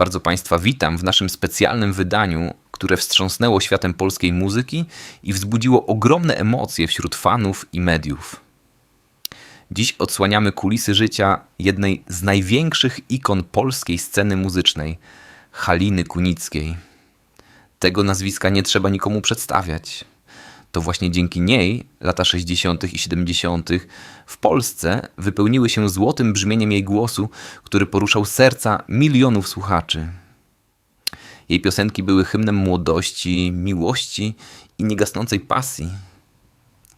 Bardzo Państwa witam w naszym specjalnym wydaniu, które wstrząsnęło światem polskiej muzyki i wzbudziło ogromne emocje wśród fanów i mediów. Dziś odsłaniamy kulisy życia jednej z największych ikon polskiej sceny muzycznej Haliny Kunickiej. Tego nazwiska nie trzeba nikomu przedstawiać. To właśnie dzięki niej lata 60. i 70. w Polsce wypełniły się złotym brzmieniem jej głosu, który poruszał serca milionów słuchaczy. Jej piosenki były hymnem młodości, miłości i niegasnącej pasji.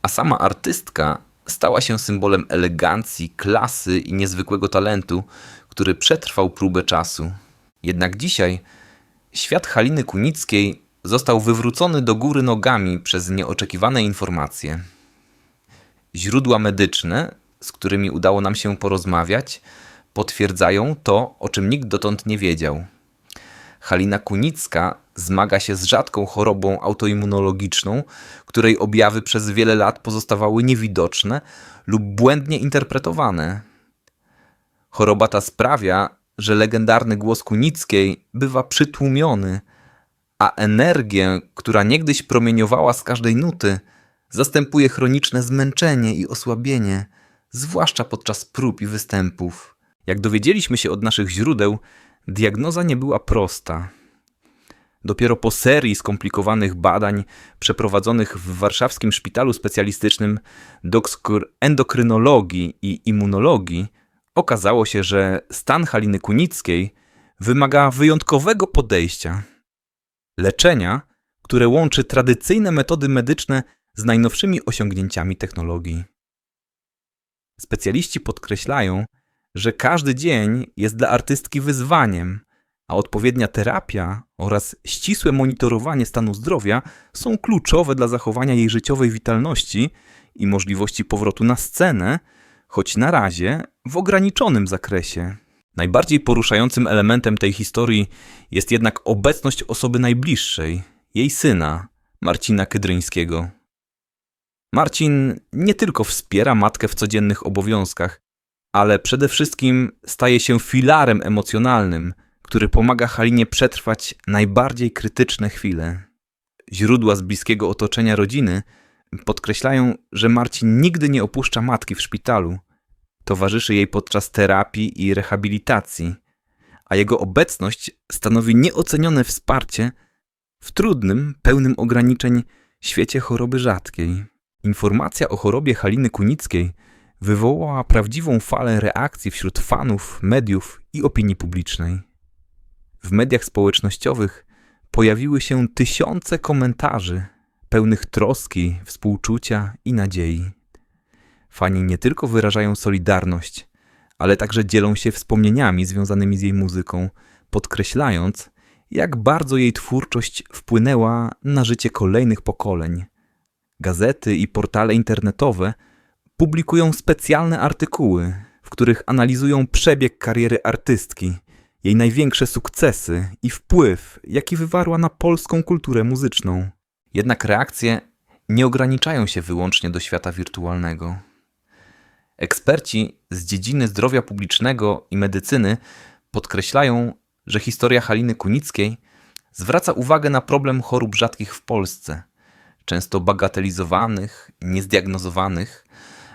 A sama artystka stała się symbolem elegancji, klasy i niezwykłego talentu, który przetrwał próbę czasu. Jednak dzisiaj świat Haliny Kunickiej został wywrócony do góry nogami przez nieoczekiwane informacje. Źródła medyczne, z którymi udało nam się porozmawiać, potwierdzają to, o czym nikt dotąd nie wiedział. Halina Kunicka zmaga się z rzadką chorobą autoimmunologiczną, której objawy przez wiele lat pozostawały niewidoczne lub błędnie interpretowane. Choroba ta sprawia, że legendarny głos Kunickiej bywa przytłumiony, a energię, która niegdyś promieniowała z każdej nuty, zastępuje chroniczne zmęczenie i osłabienie, zwłaszcza podczas prób i występów. Jak dowiedzieliśmy się od naszych źródeł, diagnoza nie była prosta. Dopiero po serii skomplikowanych badań przeprowadzonych w warszawskim szpitalu specjalistycznym do endokrynologii i immunologii okazało się, że stan Haliny Kunickiej wymaga wyjątkowego podejścia. Leczenia, które łączy tradycyjne metody medyczne z najnowszymi osiągnięciami technologii. Specjaliści podkreślają, że każdy dzień jest dla artystki wyzwaniem, a odpowiednia terapia oraz ścisłe monitorowanie stanu zdrowia są kluczowe dla zachowania jej życiowej witalności i możliwości powrotu na scenę, choć na razie w ograniczonym zakresie. Najbardziej poruszającym elementem tej historii jest jednak obecność osoby najbliższej, jej syna, Marcina Kydryńskiego. Marcin nie tylko wspiera matkę w codziennych obowiązkach, ale przede wszystkim staje się filarem emocjonalnym, który pomaga Halinie przetrwać najbardziej krytyczne chwile. Źródła z bliskiego otoczenia rodziny podkreślają, że Marcin nigdy nie opuszcza matki w szpitalu. Towarzyszy jej podczas terapii i rehabilitacji, a jego obecność stanowi nieocenione wsparcie w trudnym, pełnym ograniczeń świecie choroby rzadkiej. Informacja o chorobie Haliny Kunickiej wywołała prawdziwą falę reakcji wśród fanów, mediów i opinii publicznej. W mediach społecznościowych pojawiły się tysiące komentarzy pełnych troski, współczucia i nadziei. Fani nie tylko wyrażają solidarność, ale także dzielą się wspomnieniami związanymi z jej muzyką, podkreślając, jak bardzo jej twórczość wpłynęła na życie kolejnych pokoleń. Gazety i portale internetowe publikują specjalne artykuły, w których analizują przebieg kariery artystki, jej największe sukcesy i wpływ, jaki wywarła na polską kulturę muzyczną. Jednak reakcje nie ograniczają się wyłącznie do świata wirtualnego. Eksperci z dziedziny zdrowia publicznego i medycyny podkreślają, że historia Haliny Kunickiej zwraca uwagę na problem chorób rzadkich w Polsce, często bagatelizowanych, niezdiagnozowanych,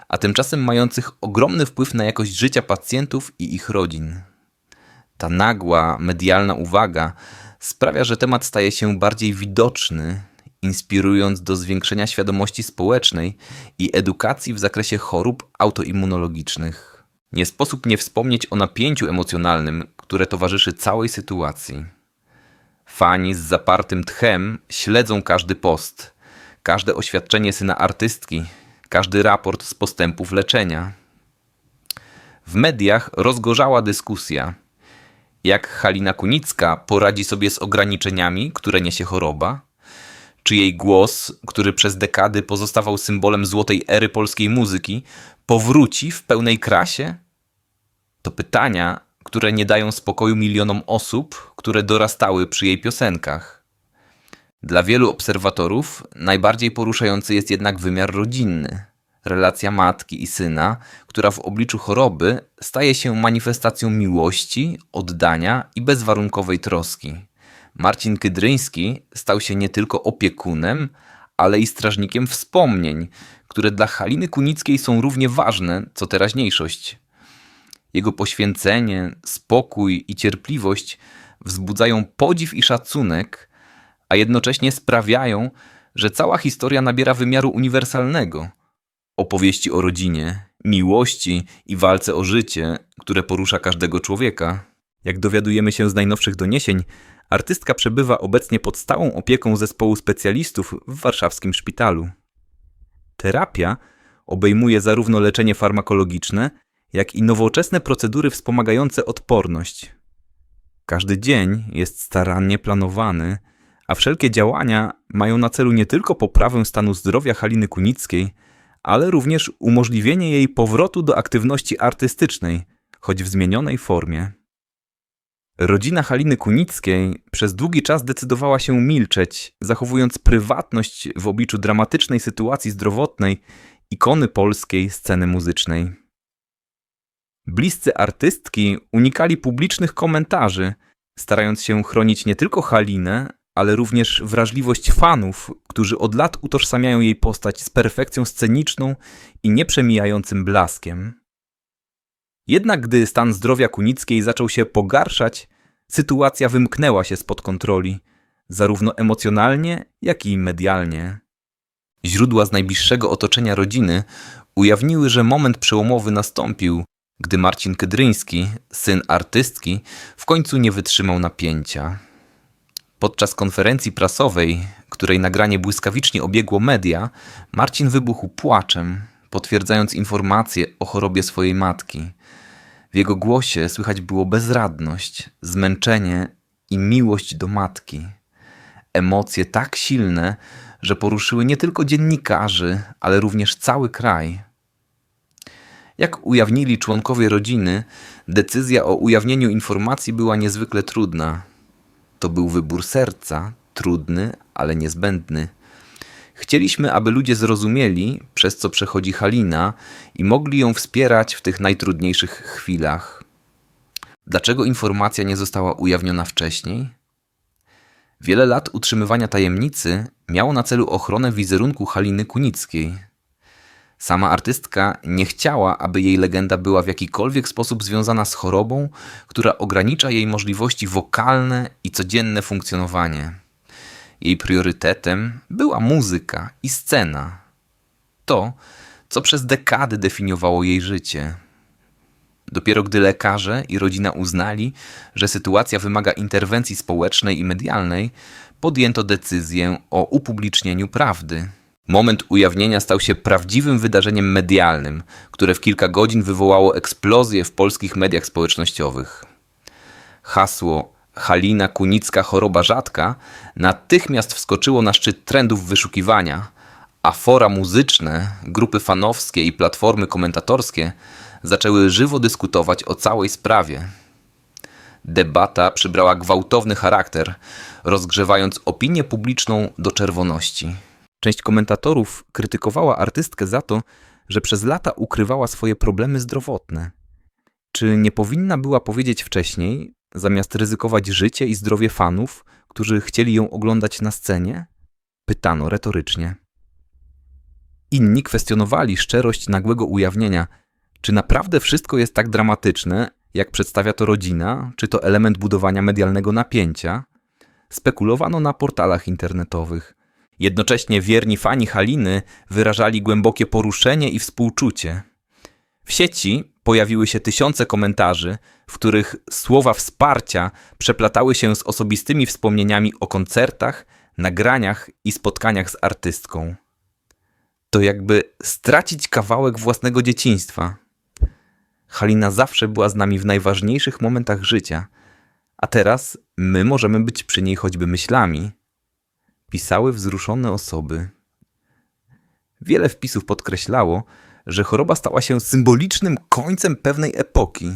a tymczasem mających ogromny wpływ na jakość życia pacjentów i ich rodzin. Ta nagła, medialna uwaga sprawia, że temat staje się bardziej widoczny, inspirując do zwiększenia świadomości społecznej i edukacji w zakresie chorób autoimmunologicznych. Nie sposób nie wspomnieć o napięciu emocjonalnym, które towarzyszy całej sytuacji. Fani z zapartym tchem śledzą każdy post, każde oświadczenie syna artystki, każdy raport z postępów leczenia. W mediach rozgorzała dyskusja, jak Halina Kunicka poradzi sobie z ograniczeniami, które niesie choroba, czy jej głos, który przez dekady pozostawał symbolem złotej ery polskiej muzyki, powróci w pełnej krasie? To pytania, które nie dają spokoju milionom osób, które dorastały przy jej piosenkach. Dla wielu obserwatorów najbardziej poruszający jest jednak wymiar rodzinny. relacja matki i syna, która w obliczu choroby staje się manifestacją miłości, oddania i bezwarunkowej troski. Marcin Kydryński stał się nie tylko opiekunem, ale i strażnikiem wspomnień, które dla Haliny Kunickiej są równie ważne co teraźniejszość. Jego poświęcenie, spokój i cierpliwość wzbudzają podziw i szacunek, a jednocześnie sprawiają, że cała historia nabiera wymiaru uniwersalnego. Opowieści o rodzinie, miłości i walce o życie, które porusza każdego człowieka. Jak dowiadujemy się z najnowszych doniesień, artystka przebywa obecnie pod stałą opieką zespołu specjalistów w warszawskim szpitalu. Terapia obejmuje zarówno leczenie farmakologiczne, jak i nowoczesne procedury wspomagające odporność. Każdy dzień jest starannie planowany, a wszelkie działania mają na celu nie tylko poprawę stanu zdrowia Haliny Kunickiej, ale również umożliwienie jej powrotu do aktywności artystycznej, choć w zmienionej formie. Rodzina Haliny Kunickiej przez długi czas decydowała się milczeć, zachowując prywatność w obliczu dramatycznej sytuacji zdrowotnej ikony polskiej sceny muzycznej. Bliscy artystki unikali publicznych komentarzy, starając się chronić nie tylko Halinę, ale również wrażliwość fanów, którzy od lat utożsamiają jej postać z perfekcją sceniczną i nieprzemijającym blaskiem. Jednak gdy stan zdrowia Kunickiej zaczął się pogarszać, sytuacja wymknęła się spod kontroli, zarówno emocjonalnie, jak i medialnie. Źródła z najbliższego otoczenia rodziny ujawniły, że moment przełomowy nastąpił, gdy Marcin Kydryński, syn artystki, w końcu nie wytrzymał napięcia. Podczas konferencji prasowej, której nagranie błyskawicznie obiegło media, Marcin wybuchł płaczem, potwierdzając informacje o chorobie swojej matki. W jego głosie słychać było bezradność, zmęczenie i miłość do matki. Emocje tak silne, że poruszyły nie tylko dziennikarzy, ale również cały kraj. Jak ujawnili członkowie rodziny, decyzja o ujawnieniu informacji była niezwykle trudna. To był wybór serca, trudny, ale niezbędny. Chcieliśmy, aby ludzie zrozumieli, przez co przechodzi Halina i mogli ją wspierać w tych najtrudniejszych chwilach. Dlaczego informacja nie została ujawniona wcześniej? Wiele lat utrzymywania tajemnicy miało na celu ochronę wizerunku Haliny Kunickiej. Sama artystka nie chciała, aby jej legenda była w jakikolwiek sposób związana z chorobą, która ogranicza jej możliwości wokalne i codzienne funkcjonowanie. Jej priorytetem była muzyka i scena. To, co przez dekady definiowało jej życie. Dopiero gdy lekarze i rodzina uznali, że sytuacja wymaga interwencji społecznej i medialnej, podjęto decyzję o upublicznieniu prawdy. Moment ujawnienia stał się prawdziwym wydarzeniem medialnym, które w kilka godzin wywołało eksplozję w polskich mediach społecznościowych. Hasło Halina Kunicka choroba rzadka natychmiast wskoczyło na szczyt trendów wyszukiwania, a fora muzyczne, grupy fanowskie i platformy komentatorskie zaczęły żywo dyskutować o całej sprawie. Debata przybrała gwałtowny charakter, rozgrzewając opinię publiczną do czerwoności. Część komentatorów krytykowała artystkę za to, że przez lata ukrywała swoje problemy zdrowotne. Czy nie powinna była powiedzieć wcześniej, zamiast ryzykować życie i zdrowie fanów, którzy chcieli ją oglądać na scenie? Pytano retorycznie. Inni kwestionowali szczerość nagłego ujawnienia, czy naprawdę wszystko jest tak dramatyczne, jak przedstawia to rodzina, czy to element budowania medialnego napięcia? Spekulowano na portalach internetowych. Jednocześnie wierni fani Haliny wyrażali głębokie poruszenie i współczucie. W sieci pojawiły się tysiące komentarzy, w których słowa wsparcia przeplatały się z osobistymi wspomnieniami o koncertach, nagraniach i spotkaniach z artystką. To jakby stracić kawałek własnego dzieciństwa. Halina zawsze była z nami w najważniejszych momentach życia, a teraz my możemy być przy niej choćby myślami. Pisały wzruszone osoby. Wiele wpisów podkreślało, że choroba stała się symbolicznym końcem pewnej epoki,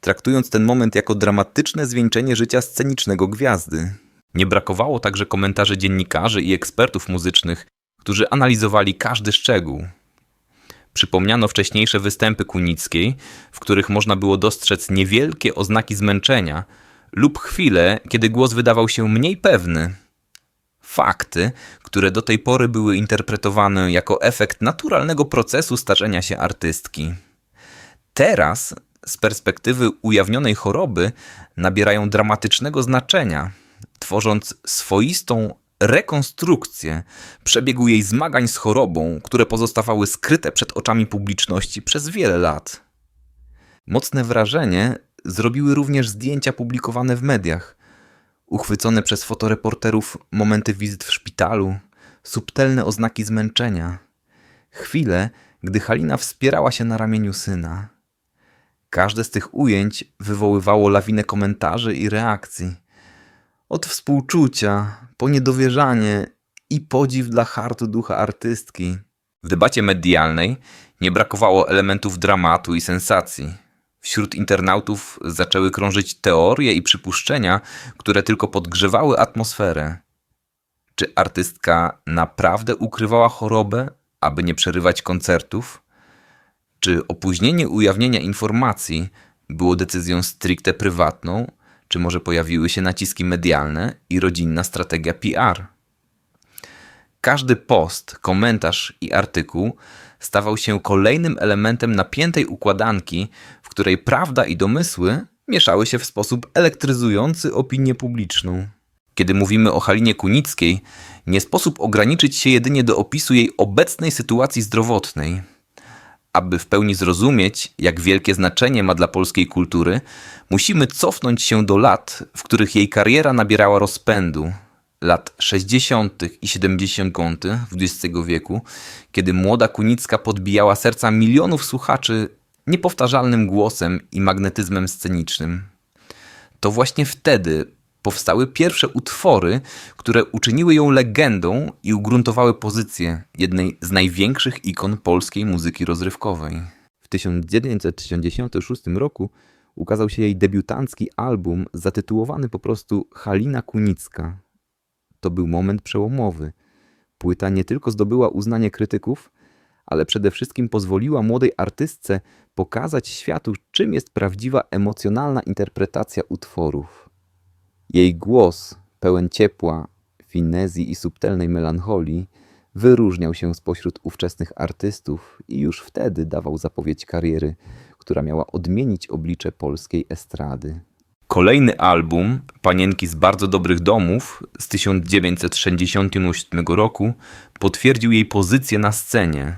traktując ten moment jako dramatyczne zwieńczenie życia scenicznego gwiazdy. Nie brakowało także komentarzy dziennikarzy i ekspertów muzycznych, którzy analizowali każdy szczegół. Przypomniano wcześniejsze występy Kunickiej, w których można było dostrzec niewielkie oznaki zmęczenia lub chwile, kiedy głos wydawał się mniej pewny. Fakty, które do tej pory były interpretowane jako efekt naturalnego procesu starzenia się artystki. Teraz, z perspektywy ujawnionej choroby, nabierają dramatycznego znaczenia, tworząc swoistą rekonstrukcję przebiegu jej zmagań z chorobą, które pozostawały skryte przed oczami publiczności przez wiele lat. Mocne wrażenie zrobiły również zdjęcia publikowane w mediach, uchwycone przez fotoreporterów momenty wizyt w szpitalu, subtelne oznaki zmęczenia, chwile, gdy Halina wspierała się na ramieniu syna. Każde z tych ujęć wywoływało lawinę komentarzy i reakcji. Od współczucia, po niedowierzanie i podziw dla hartu ducha artystki. W debacie medialnej nie brakowało elementów dramatu i sensacji. Wśród internautów zaczęły krążyć teorie i przypuszczenia, które tylko podgrzewały atmosferę. Czy artystka naprawdę ukrywała chorobę, aby nie przerywać koncertów? Czy opóźnienie ujawnienia informacji było decyzją stricte prywatną, czy może pojawiły się naciski medialne i rodzinna strategia PR? Każdy post, komentarz i artykuł stawał się kolejnym elementem napiętej układanki, której prawda i domysły mieszały się w sposób elektryzujący opinię publiczną. Kiedy mówimy o Halinie Kunickiej, nie sposób ograniczyć się jedynie do opisu jej obecnej sytuacji zdrowotnej. Aby w pełni zrozumieć, jak wielkie znaczenie ma dla polskiej kultury, musimy cofnąć się do lat, w których jej kariera nabierała rozpędu. Lat 60. i 70. XX wieku, kiedy młoda Kunicka podbijała serca milionów słuchaczy niepowtarzalnym głosem i magnetyzmem scenicznym. To właśnie wtedy powstały pierwsze utwory, które uczyniły ją legendą i ugruntowały pozycję jednej z największych ikon polskiej muzyki rozrywkowej. W 1966 roku ukazał się jej debiutancki album zatytułowany po prostu Halina Kunicka. To był moment przełomowy. Płyta nie tylko zdobyła uznanie krytyków, ale przede wszystkim pozwoliła młodej artystce pokazać światu, czym jest prawdziwa emocjonalna interpretacja utworów. Jej głos, pełen ciepła, finezji i subtelnej melancholii, wyróżniał się spośród ówczesnych artystów i już wtedy dawał zapowiedź kariery, która miała odmienić oblicze polskiej estrady. Kolejny album, Panienki z bardzo dobrych domów z 1967 roku, potwierdził jej pozycję na scenie.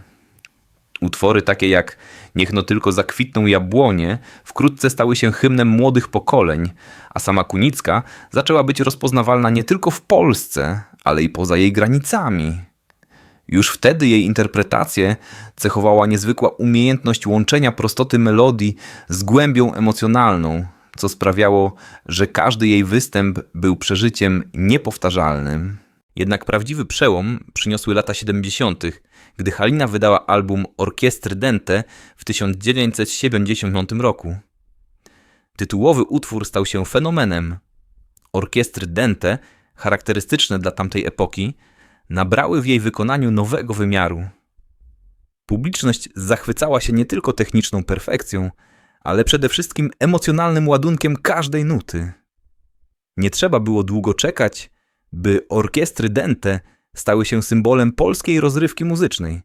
Utwory takie jak Niech no tylko zakwitną jabłonie wkrótce stały się hymnem młodych pokoleń, a sama Kunicka zaczęła być rozpoznawalna nie tylko w Polsce, ale i poza jej granicami. Już wtedy jej interpretację cechowała niezwykła umiejętność łączenia prostoty melodii z głębią emocjonalną, co sprawiało, że każdy jej występ był przeżyciem niepowtarzalnym. Jednak prawdziwy przełom przyniosły lata 70., gdy Halina wydała album Orkiestry Dente w 1970 roku. Tytułowy utwór stał się fenomenem. Orkiestry Dente, charakterystyczne dla tamtej epoki, nabrały w jej wykonaniu nowego wymiaru. Publiczność zachwycała się nie tylko techniczną perfekcją, ale przede wszystkim emocjonalnym ładunkiem każdej nuty. Nie trzeba było długo czekać, by orkiestry Dente stały się symbolem polskiej rozrywki muzycznej,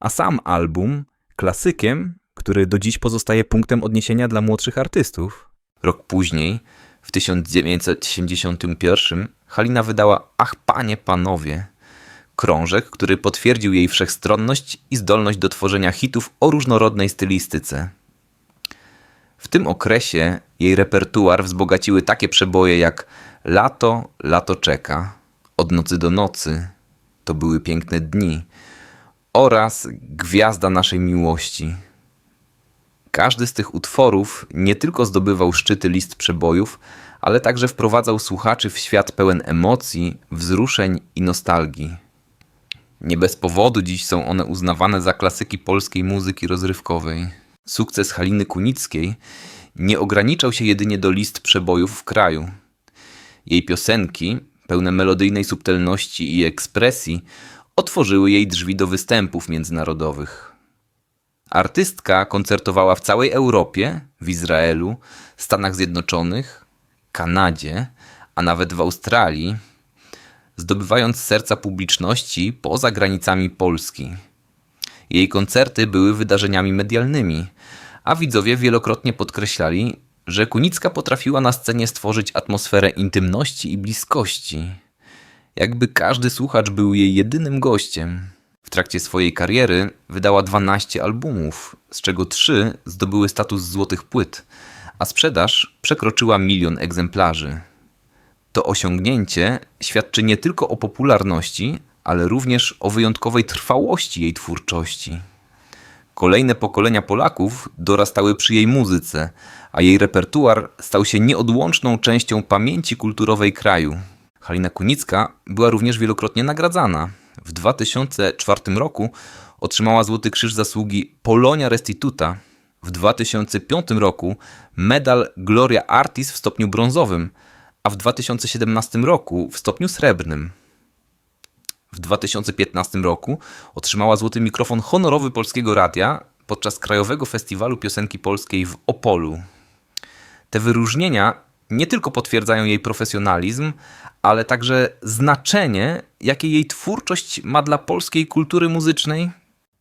a sam album klasykiem, który do dziś pozostaje punktem odniesienia dla młodszych artystów. Rok później, w 1971, Halina wydała Ach Panie Panowie, krążek, który potwierdził jej wszechstronność i zdolność do tworzenia hitów o różnorodnej stylistyce. W tym okresie jej repertuar wzbogaciły takie przeboje jak Lato, lato czeka, Od nocy do nocy, To były piękne dni oraz Gwiazda naszej miłości. Każdy z tych utworów nie tylko zdobywał szczyty list przebojów, ale także wprowadzał słuchaczy w świat pełen emocji, wzruszeń i nostalgii. Nie bez powodu dziś są one uznawane za klasyki polskiej muzyki rozrywkowej. Sukces Haliny Kunickiej nie ograniczał się jedynie do list przebojów w kraju. Jej piosenki, pełne melodyjnej subtelności i ekspresji, otworzyły jej drzwi do występów międzynarodowych. Artystka koncertowała w całej Europie, w Izraelu, Stanach Zjednoczonych, Kanadzie, a nawet w Australii, zdobywając serca publiczności poza granicami Polski. Jej koncerty były wydarzeniami medialnymi, a widzowie wielokrotnie podkreślali, że Kunicka potrafiła na scenie stworzyć atmosferę intymności i bliskości. Jakby każdy słuchacz był jej jedynym gościem. W trakcie swojej kariery wydała 12 albumów, z czego 3 zdobyły status złotych płyt, a sprzedaż przekroczyła milion egzemplarzy. To osiągnięcie świadczy nie tylko o popularności, ale również o wyjątkowej trwałości jej twórczości. Kolejne pokolenia Polaków dorastały przy jej muzyce, a jej repertuar stał się nieodłączną częścią pamięci kulturowej kraju. Halina Kunicka była również wielokrotnie nagradzana. W 2004 roku otrzymała Złoty Krzyż Zasługi Polonia Restituta. W 2005 roku medal Gloria Artis w stopniu brązowym, a w 2017 roku w stopniu srebrnym. W 2015 roku otrzymała złoty mikrofon honorowy Polskiego Radia podczas Krajowego Festiwalu Piosenki Polskiej w Opolu. Te wyróżnienia nie tylko potwierdzają jej profesjonalizm, ale także znaczenie, jakie jej twórczość ma dla polskiej kultury muzycznej.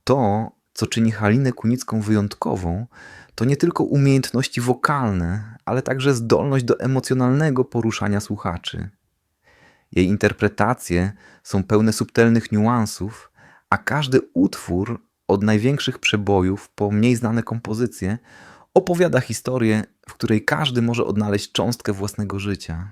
To, co czyni Halinę Kunicką wyjątkową, to nie tylko umiejętności wokalne, ale także zdolność do emocjonalnego poruszania słuchaczy. Jej interpretacje są pełne subtelnych niuansów, a każdy utwór, od największych przebojów po mniej znane kompozycje, opowiada historię, w której każdy może odnaleźć cząstkę własnego życia.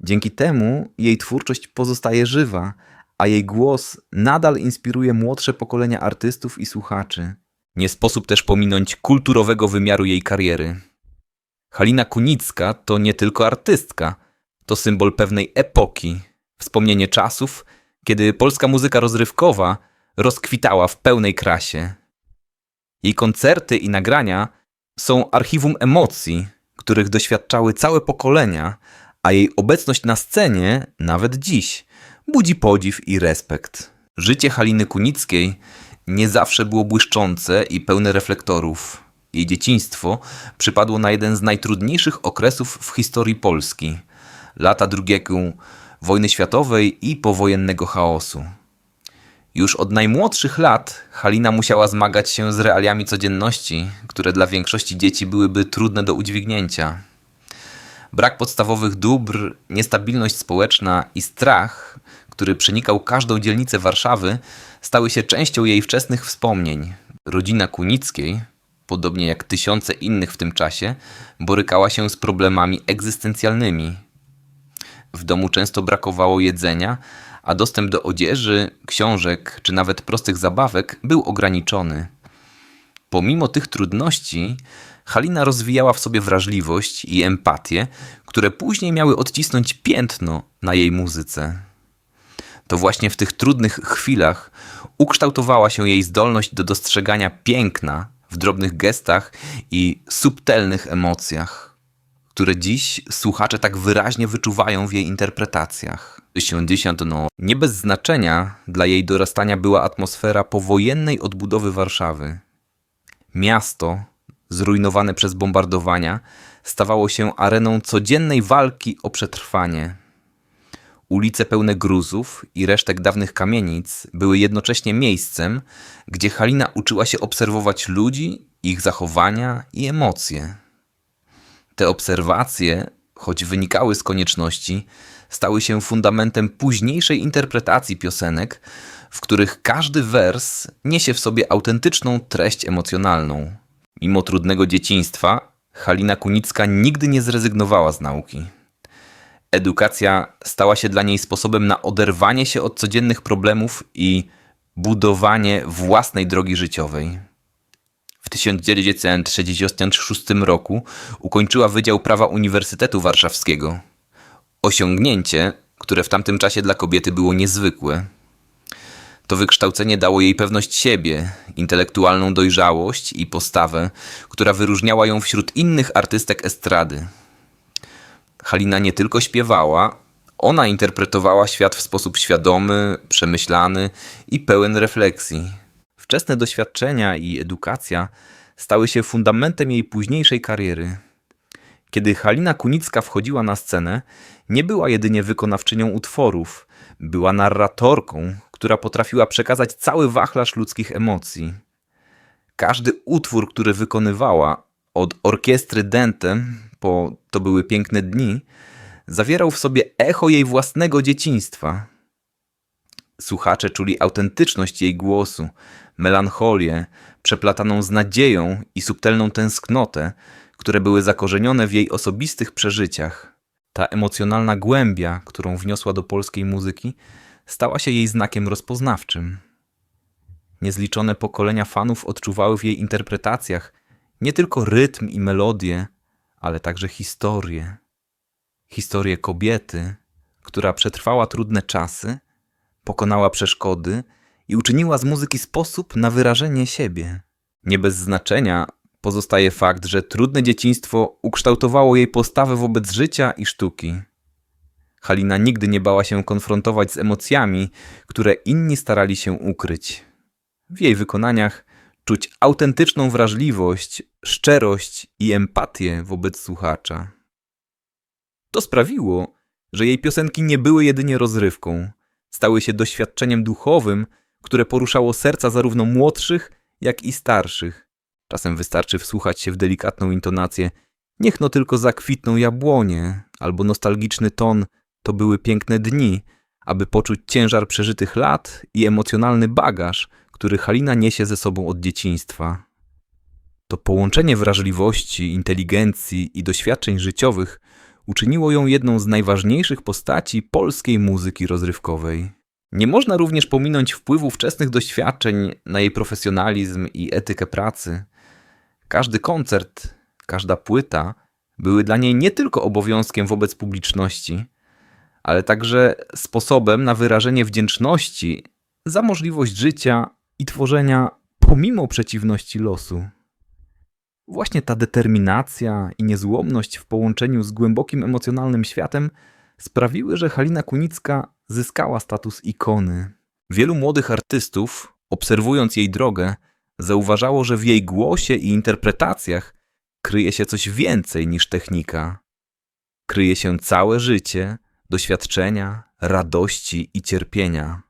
Dzięki temu jej twórczość pozostaje żywa, a jej głos nadal inspiruje młodsze pokolenia artystów i słuchaczy. Nie sposób też pominąć kulturowego wymiaru jej kariery. Halina Kunicka to nie tylko artystka, to symbol pewnej epoki, wspomnienie czasów, kiedy polska muzyka rozrywkowa rozkwitała w pełnej krasie. Jej koncerty i nagrania są archiwum emocji, których doświadczały całe pokolenia, a jej obecność na scenie, nawet dziś, budzi podziw i respekt. Życie Haliny Kunickiej nie zawsze było błyszczące i pełne reflektorów. Jej dzieciństwo przypadło na jeden z najtrudniejszych okresów w historii Polski lata drugiego wojny światowej i powojennego chaosu. Już od najmłodszych lat Halina musiała zmagać się z realiami codzienności, które dla większości dzieci byłyby trudne do udźwignięcia. Brak podstawowych dóbr, niestabilność społeczna i strach, który przenikał każdą dzielnicę Warszawy, stały się częścią jej wczesnych wspomnień. Rodzina Kunickiej, podobnie jak tysiące innych w tym czasie, borykała się z problemami egzystencjalnymi. W domu często brakowało jedzenia, a dostęp do odzieży, książek czy nawet prostych zabawek był ograniczony. Pomimo tych trudności, Halina rozwijała w sobie wrażliwość i empatię, które później miały odcisnąć piętno na jej muzyce. To właśnie w tych trudnych chwilach ukształtowała się jej zdolność do dostrzegania piękna w drobnych gestach i subtelnych emocjach, które dziś słuchacze tak wyraźnie wyczuwają w jej interpretacjach. 80 no, nie bez znaczenia dla jej dorastania była atmosfera powojennej odbudowy Warszawy. Miasto, zrujnowane przez bombardowania, stawało się areną codziennej walki o przetrwanie. Ulice pełne gruzów i resztek dawnych kamienic były jednocześnie miejscem, gdzie Halina uczyła się obserwować ludzi, ich zachowania i emocje. Te obserwacje, choć wynikały z konieczności, stały się fundamentem późniejszej interpretacji piosenek, w których każdy wers niesie w sobie autentyczną treść emocjonalną. Mimo trudnego dzieciństwa, Halina Kunicka nigdy nie zrezygnowała z nauki. Edukacja stała się dla niej sposobem na oderwanie się od codziennych problemów i budowanie własnej drogi życiowej. W 1966 roku ukończyła Wydział Prawa Uniwersytetu Warszawskiego. Osiągnięcie, które w tamtym czasie dla kobiety było niezwykłe. To wykształcenie dało jej pewność siebie, intelektualną dojrzałość i postawę, która wyróżniała ją wśród innych artystek estrady. Halina nie tylko śpiewała, ona interpretowała świat w sposób świadomy, przemyślany i pełen refleksji. Wczesne doświadczenia i edukacja stały się fundamentem jej późniejszej kariery. Kiedy Halina Kunicka wchodziła na scenę, nie była jedynie wykonawczynią utworów, była narratorką, która potrafiła przekazać cały wachlarz ludzkich emocji. Każdy utwór, który wykonywała, od orkiestry Dentem po To były piękne dni, zawierał w sobie echo jej własnego dzieciństwa. Słuchacze czuli autentyczność jej głosu, melancholię, przeplataną z nadzieją i subtelną tęsknotę, które były zakorzenione w jej osobistych przeżyciach. Ta emocjonalna głębia, którą wniosła do polskiej muzyki, stała się jej znakiem rozpoznawczym. Niezliczone pokolenia fanów odczuwały w jej interpretacjach nie tylko rytm i melodię, ale także historię. Historię kobiety, która przetrwała trudne czasy, pokonała przeszkody i uczyniła z muzyki sposób na wyrażenie siebie. Nie bez znaczenia pozostaje fakt, że trudne dzieciństwo ukształtowało jej postawę wobec życia i sztuki. Halina nigdy nie bała się konfrontować z emocjami, które inni starali się ukryć. W jej wykonaniach czuć autentyczną wrażliwość, szczerość i empatię wobec słuchacza. To sprawiło, że jej piosenki nie były jedynie rozrywką, stały się doświadczeniem duchowym, które poruszało serca zarówno młodszych, jak i starszych. Czasem wystarczy wsłuchać się w delikatną intonację Niech no tylko zakwitną jabłonie, albo nostalgiczny ton To były piękne dni, aby poczuć ciężar przeżytych lat i emocjonalny bagaż, który Halina niesie ze sobą od dzieciństwa. To połączenie wrażliwości, inteligencji i doświadczeń życiowych uczyniło ją jedną z najważniejszych postaci polskiej muzyki rozrywkowej. Nie można również pominąć wpływu wczesnych doświadczeń na jej profesjonalizm i etykę pracy. Każdy koncert, każda płyta były dla niej nie tylko obowiązkiem wobec publiczności, ale także sposobem na wyrażenie wdzięczności za możliwość życia i tworzenia pomimo przeciwności losu. Właśnie ta determinacja i niezłomność w połączeniu z głębokim emocjonalnym światem sprawiły, że Halina Kunicka zyskała status ikony. Wielu młodych artystów, obserwując jej drogę, zauważało, że w jej głosie i interpretacjach kryje się coś więcej niż technika. Kryje się całe życie, doświadczenia, radości i cierpienia.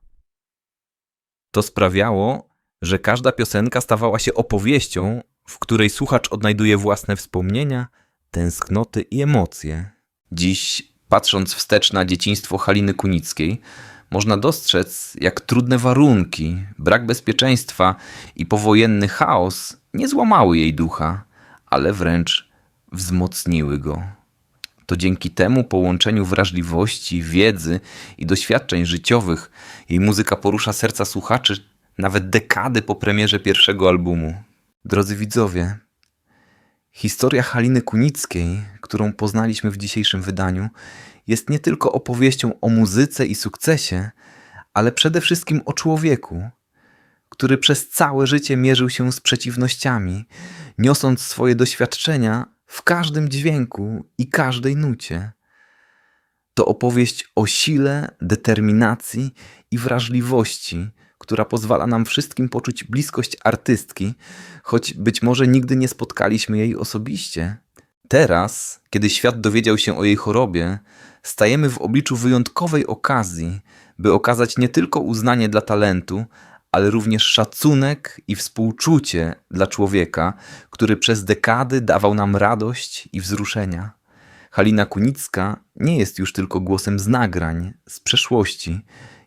To sprawiało, że każda piosenka stawała się opowieścią, w której słuchacz odnajduje własne wspomnienia, tęsknoty i emocje. Dziś, patrząc wstecz na dzieciństwo Haliny Kunickiej, można dostrzec, jak trudne warunki, brak bezpieczeństwa i powojenny chaos nie złamały jej ducha, ale wręcz wzmocniły go. To dzięki temu połączeniu wrażliwości, wiedzy i doświadczeń życiowych jej muzyka porusza serca słuchaczy nawet dekady po premierze pierwszego albumu. Drodzy widzowie, historia Haliny Kunickiej, którą poznaliśmy w dzisiejszym wydaniu, jest nie tylko opowieścią o muzyce i sukcesie, ale przede wszystkim o człowieku, który przez całe życie mierzył się z przeciwnościami, niosąc swoje doświadczenia w każdym dźwięku i każdej nucie. To opowieść o sile, determinacji i wrażliwości, która pozwala nam wszystkim poczuć bliskość artystki, choć być może nigdy nie spotkaliśmy jej osobiście. Teraz, kiedy świat dowiedział się o jej chorobie, stajemy w obliczu wyjątkowej okazji, by okazać nie tylko uznanie dla talentu, ale również szacunek i współczucie dla człowieka, który przez dekady dawał nam radość i wzruszenia. Halina Kunicka nie jest już tylko głosem z nagrań, z przeszłości,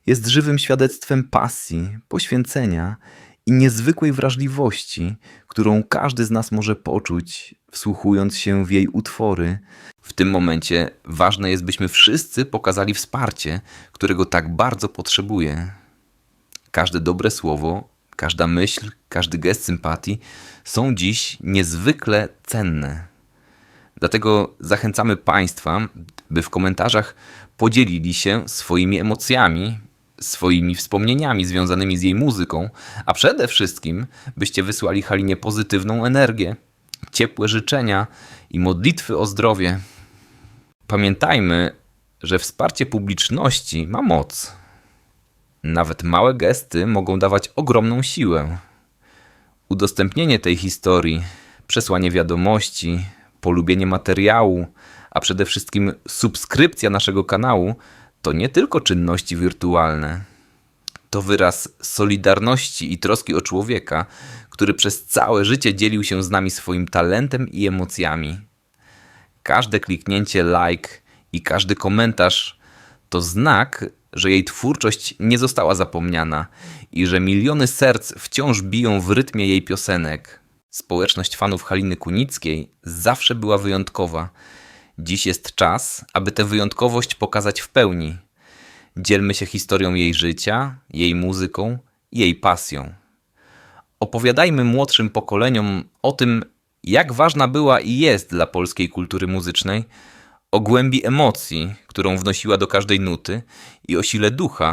jest żywym świadectwem pasji, poświęcenia i niezwykłej wrażliwości, którą każdy z nas może poczuć, wsłuchując się w jej utwory. W tym momencie ważne jest, byśmy wszyscy pokazali wsparcie, którego tak bardzo potrzebuje. Każde dobre słowo, każda myśl, każdy gest sympatii są dziś niezwykle cenne. Dlatego zachęcamy Państwa, by w komentarzach podzielili się swoimi emocjami swoimi wspomnieniami związanymi z jej muzyką, a przede wszystkim byście wysłali Halinie pozytywną energię, ciepłe życzenia i modlitwy o zdrowie. Pamiętajmy, że wsparcie publiczności ma moc. Nawet małe gesty mogą dawać ogromną siłę. Udostępnienie tej historii, przesłanie wiadomości, polubienie materiału, a przede wszystkim subskrypcja naszego kanału to nie tylko czynności wirtualne. To wyraz solidarności i troski o człowieka, który przez całe życie dzielił się z nami swoim talentem i emocjami. Każde kliknięcie like i każdy komentarz to znak, że jej twórczość nie została zapomniana i że miliony serc wciąż biją w rytmie jej piosenek. Społeczność fanów Haliny Kunickiej zawsze była wyjątkowa. Dziś jest czas, aby tę wyjątkowość pokazać w pełni. Dzielmy się historią jej życia, jej muzyką, jej pasją. Opowiadajmy młodszym pokoleniom o tym, jak ważna była i jest dla polskiej kultury muzycznej, o głębi emocji, którą wnosiła do każdej nuty i o sile ducha,